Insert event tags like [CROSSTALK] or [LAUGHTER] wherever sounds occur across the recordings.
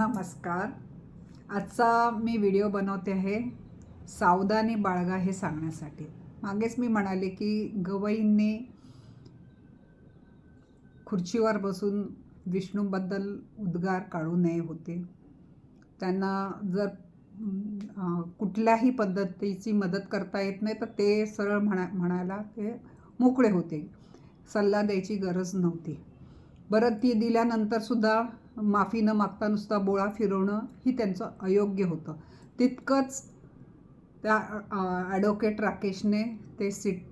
नमस्कार. आजचा मी व्हिडिओ बनवते आहे सावधानी बाळगा हे सांगण्यासाठी. मागेच मी म्हणाले की गवईंनी खुर्चीवर बसून विष्णूबद्दल उद्गार काढू नये होते. त्यांना जर कुठल्याही पद्धतीची मदत करता येत नाही तर ते सरळ म्हणा म्हणायला ते मोकळे होते. सल्ला द्यायची गरज नव्हती. बरं ती दिल्यानंतरसुद्धा माफी न मागता नुसता बोळा फिरवणं ही त्यांचं अयोग्य होतं. तितकंच त्या ॲडव्होकेट राकेशने ते सीट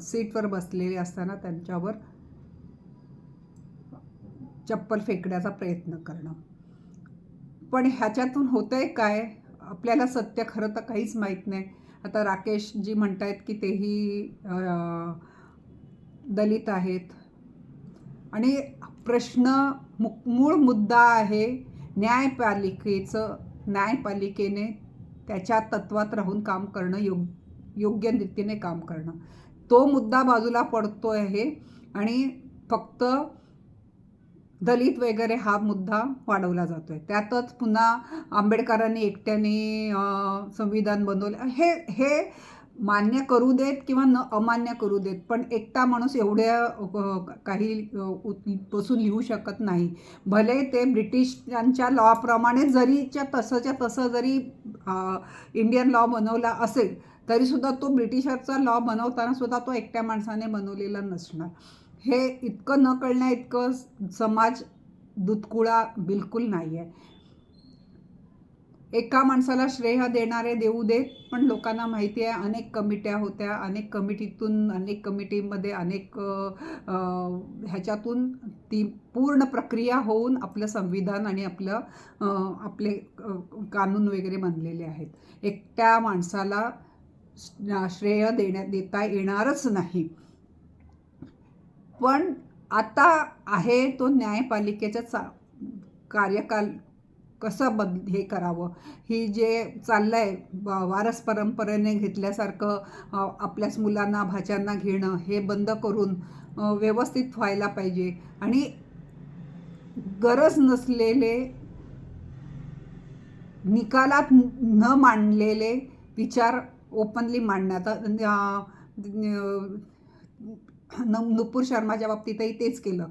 सीटवर बसलेले असताना त्यांच्यावर चप्पल फेकण्याचा प्रयत्न करणं. पण ह्याच्यातून होतंय काय? आपल्याला सत्य खरं तर काहीच माहीत नाही. आता राकेश जी म्हणतायत की तेही दलित आहेत. आणि प्रश्न मु मूळ मुद्दा आहे न्यायपालिकेचं न्यायपालिकेने त्याच्या तत्वात राहून काम करणं योग योग्य रीतीने काम करणं. तो मुद्दा बाजूला पडतो आहे आणि फक्त दलित वगैरे हा मुद्दा वाढवला जातो आहे त्यातच पुन्हा आंबेडकरांनी एकट्याने संविधान बनवलं. हे हे मान्य करू देत किंवा न अमान्य करू देत पण एकटा माणूस एवढ्या काही बसून लिहू शकत नाही. भले ते ब्रिटिशांच्या लॉप्रमाणे जरीच्या तसंच्या तसं जरी इंडियन लॉ बनवला असेल तरीसुद्धा तो ब्रिटिशांचा लॉ बनवताना सुद्धा तो एकट्या माणसाने बनवलेला नसणार. हे इतकं न कळण्या इतकं समाज दुतकुळा बिलकुल नाही आहे एका माणसाला श्रेय देणारे देऊ देत पण लोकांना माहिती आहे अनेक कमिट्या होत्या अनेक कमिटीतून अनेक कमिटीमध्ये अनेक ह्याच्यातून ती पूर्ण प्रक्रिया होऊन आपलं संविधान आणि आपलं आपले कानून वगैरे बनलेले आहेत. एकट्या माणसाला श्रेय देण्या देता येणारच नाही. पण आता आहे तो न्यायपालिकेचा चा कार्यकाल कसं बद हे करावं? ही जे चाललं आहे वारस परंपरेने घेतल्यासारखं आपल्याच मुलांना भाच्यांना घेणं हे बंद करून व्यवस्थित व्हायला पाहिजे. आणि गरज नसलेले निकालात न मांडलेले विचार ओपनली मांडण्यात. न नुपूर शर्माच्या बाबतीतही तेच केलं.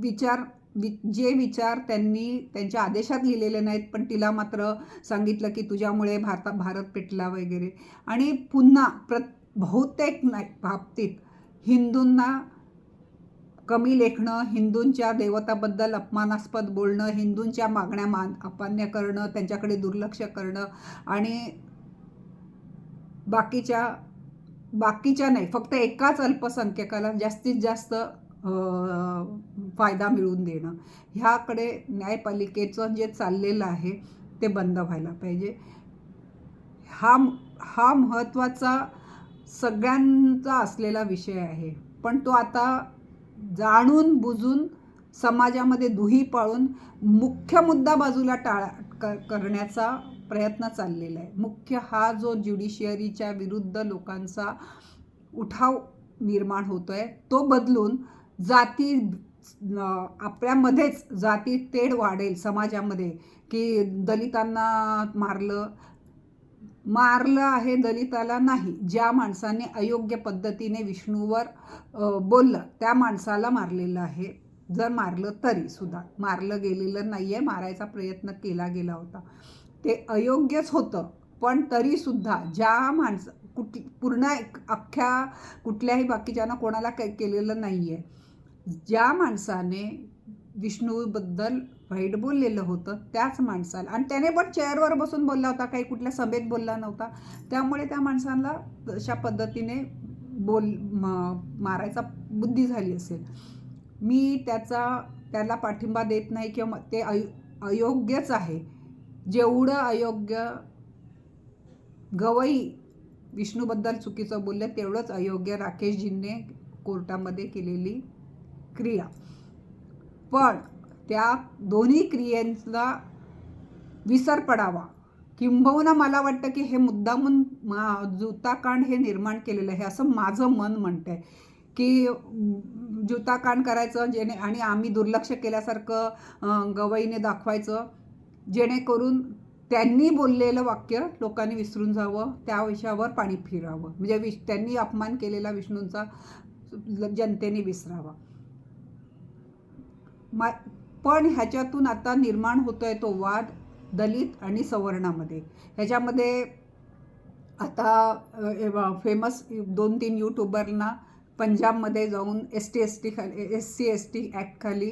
विचार वि जे विचार त्यांनी त्यांच्या आदेशात लिहिलेले नाहीत पण तिला मात्र सांगितलं की तुझ्यामुळे भारता भारत पेटला वगैरे. आणि पुन्हा प्र बहुतेक नाही बाबतीत हिंदूंना कमी लेखणं हिंदूंच्या देवताबद्दल अपमानास्पद बोलणं हिंदूंच्या मागण्या मान अपान्य करणं त्यांच्याकडे दुर्लक्ष करणं आणि बाकीच्या बाकीच्या नाही फक्त एकाच अल्पसंख्यकाला जास्तीत जास्त फायदा मिळवून देणं. ह्याकडे न्यायपालिकेचं जे चाललेलं आहे ते बंद व्हायला पाहिजे. हा हा महत्त्वाचा सगळ्यांचा असलेला विषय आहे. पण तो आता जाणून बुजून समाजामध्ये दुही पाळून मुख्य मुद्दा बाजूला टाळा करण्याचा प्रयत्न चाललेला आहे. मुख्य हा जो ज्युडिशियरीच्या विरुद्ध लोकांचा उठाव निर्माण होतो आहे तो बदलून जाती आपल्यामध्येच जाती तेढ वाढेल समाजामध्ये की दलितांना मारलं. मारलं आहे दलिताला नाही ज्या माणसाने अयोग्य पद्धतीने विष्णूवर बोललं त्या माणसाला मारलेलं आहे. जर मारलं तरी सुद्धा. मारलं गेलेलं नाही आहे मारायचा प्रयत्न केला गेला होता. ते अयोग्यच होतं पण तरीसुद्धा ज्या माणसं कुठ पूर्ण एक अख्ख्या कुठल्याही बाकीच्यानं कोणाला काही केलेलं नाही आहे ज्या माणसाने विष्णूबद्दल वाईट बोललेलं होतं त्याच माणसाला आणि त्याने पण चेअरवर बसून बोलला होता काही कुठल्या सभेत बोलला नव्हता. त्यामुळे त्या माणसाला अशा पद्धतीने बोल म- मारायचा बुद्धी झाली असेल. मी त्याचा त्याला पाठिंबा देत नाही किंवा ते अय अयोग्यच आहे. जेवढं अयोग्य गवई विष्णूबद्दल चुकीचं बोललं तेवढंच अयोग्य राकेशजींनी कोर्टामध्ये केलेली क्रिया. पण त्या दोन्ही क्रियांचा विसर पडावा. किंबहुना मला वाटतं की हे मुद्दामून मा जुताकांड हे निर्माण केलेलं आहे असं माझं मन म्हणतं आहे की जुताकांड करायचं जेणे आणि आम्ही दुर्लक्ष केल्यासारखं गवईने दाखवायचं जेणेकरून त्यांनी बोललेलं वाक्य लोकांनी विसरून जावं त्या विषयावर पाणी फिरावं. म्हणजे विश त्यांनी अपमान केलेला विष्णूंचा जनतेने विसरावा. मा पण ह्याच्यातून आता निर्माण होतो आहे तो वाद दलित आणि सवर्णामध्ये. ह्याच्यामध्ये आता फेमस दोन तीन यूट्यूबरना पंजाबमध्ये जाऊन एस टी एस टी खाली एस सी एस टी ॲक्टखाली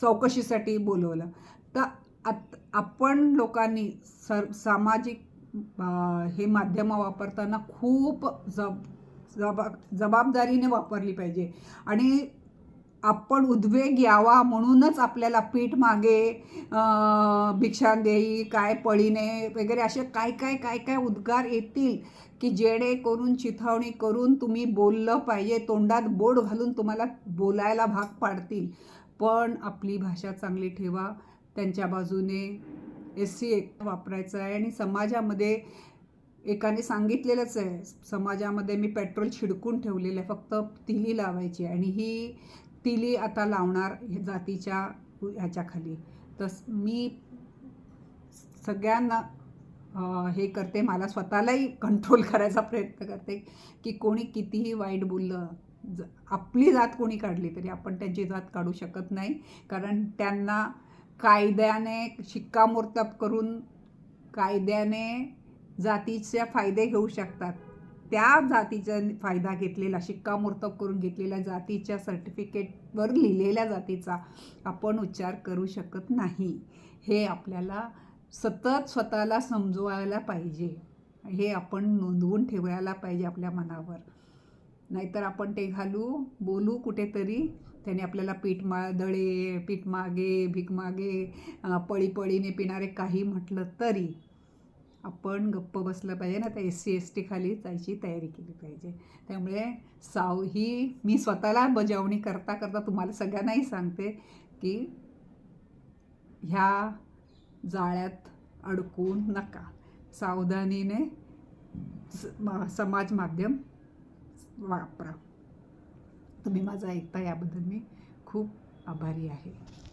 चौकशीसाठी बोलवलं. तर आत आपण लोकांनी सर सामाजिक हे माध्यमं वापरताना खूप जब जबा जबाबदारीने वापरली पाहिजे. आणि आपण उद्वेग यावा म्हणूनच आपल्याला पीठ मागे भिक्षा देई काय पळीने वगैरे असे काय काय काय काय उद्गार येतील की जेणेकरून चिथावणी करून तुम्ही बोललं पाहिजे तोंडात बोट घालून तुम्हाला बोलायला भाग पाडतील. पण आपली भाषा चांगली ठेवा. त्यांच्या बाजूने एस सी एक वापरायचं आहे आणि समाजामध्ये एकाने सांगितलेलंच आहे समाजामध्ये मी पेट्रोल छिडकून ठेवलेलं आहे फक्त तिली लावायची आणि ही तिली आता लावणार जातीच्या ह्याच्याखाली. तर मी सगळ्यांना हे करते मला स्वतःलाही कंट्रोल [LAUGHS] करायचा प्रयत्न करते की कोणी कितीही वाईट बोललं ज आपली जात कोणी काढली तरी आपण त्यांची जात काढू शकत नाही. कारण त्यांना कायद्याने शिक्कामोर्तब करून कायद्याने जातीचे फायदे घेऊ शकतात. त्या जातीचा फायदा घेतलेला शिक्कामोर्तब करून घेतलेल्या जातीच्या सर्टिफिकेटवर लिहिलेल्या जातीचा आपण उच्चार करू शकत नाही. हे आपल्याला सतत स्वतःला समजवायला पाहिजे. हे आपण नोंदवून ठेवायला पाहिजे आपल्या मनावर. नाहीतर आपण ते घालू बोलू कुठेतरी. त्याने आपल्याला पीठ मा दळे पीठ मागे भीक मागे पळीपळीने पिणारे काही म्हटलं तरी. आपण गप्प बसलं पाहिजे ना त्या एस सी एस टीखाली जायची तयारी केली पाहिजे. त्यामुळे साव ही मी स्वतःला बजावणी करता करता तुम्हाला सगळ्यांनाही सांगते की ह्या जाळ्यात अडकून नका. सावधानीने स- समाज माध्यम वापरा. तुम्ही माझं ऐकता याबद्दल मी खूप आभारी आहे.